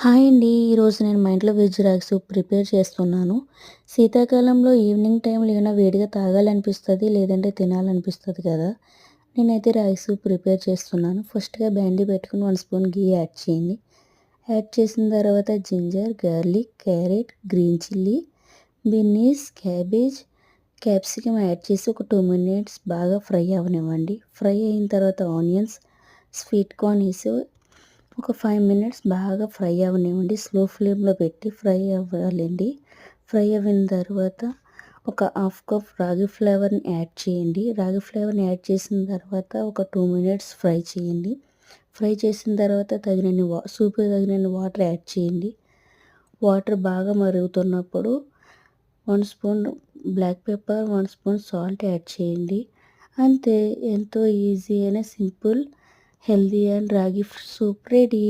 Hi అండి. ఈరోజు నేను మా ఇంట్లో వెజ్ రాగి సూప్ ప్రిపేర్ చేస్తున్నాను. శీతాకాలంలో ఈవినింగ్ టైంలో ఏమైనా వేడిగా తాగాలనిపిస్తుంది లేదంటే తినాలనిపిస్తుంది కదా? నేనైతే రాగి సూప్ ప్రిపేర్ చేస్తున్నాను. ఫస్ట్గా బ్యాండీ పెట్టుకుని వన్ స్పూన్ గీ యాడ్ చేయండి. యాడ్ చేసిన తర్వాత ginger garlic carrot green chilli beans cabbage capsicum add చేసి ఒక టూ మినిట్స్ బాగా ఫ్రై అవనివ్వండి. ఫ్రై అయిన తర్వాత ఆనియన్స్ స్వీట్ కార్న్ వేసి ఒక ఫైవ్ మినిట్స్ బాగా ఫ్రై అవ్వనివ్వండి స్లో ఫ్లేమ్లో పెట్టి ఫ్రై అవ్వాలండి. ఫ్రై అయిన తర్వాత ఒక హాఫ్ కప్ రాగి ఫ్లేవర్ని యాడ్ చేయండి. రాగి ఫ్లేవర్ని యాడ్ చేసిన తర్వాత ఒక టూ మినిట్స్ ఫ్రై చేయండి. ఫ్రై చేసిన తర్వాత తగినన్ని వా సూపు తగినన్ని వాటర్ యాడ్ చేయండి. వాటర్ బాగా మరుగుతున్నప్పుడు one spoon black pepper one spoon salt add చేయండి. అంతే ఎంతో ఈజీ అయిన simple healthy and ragi soup ready.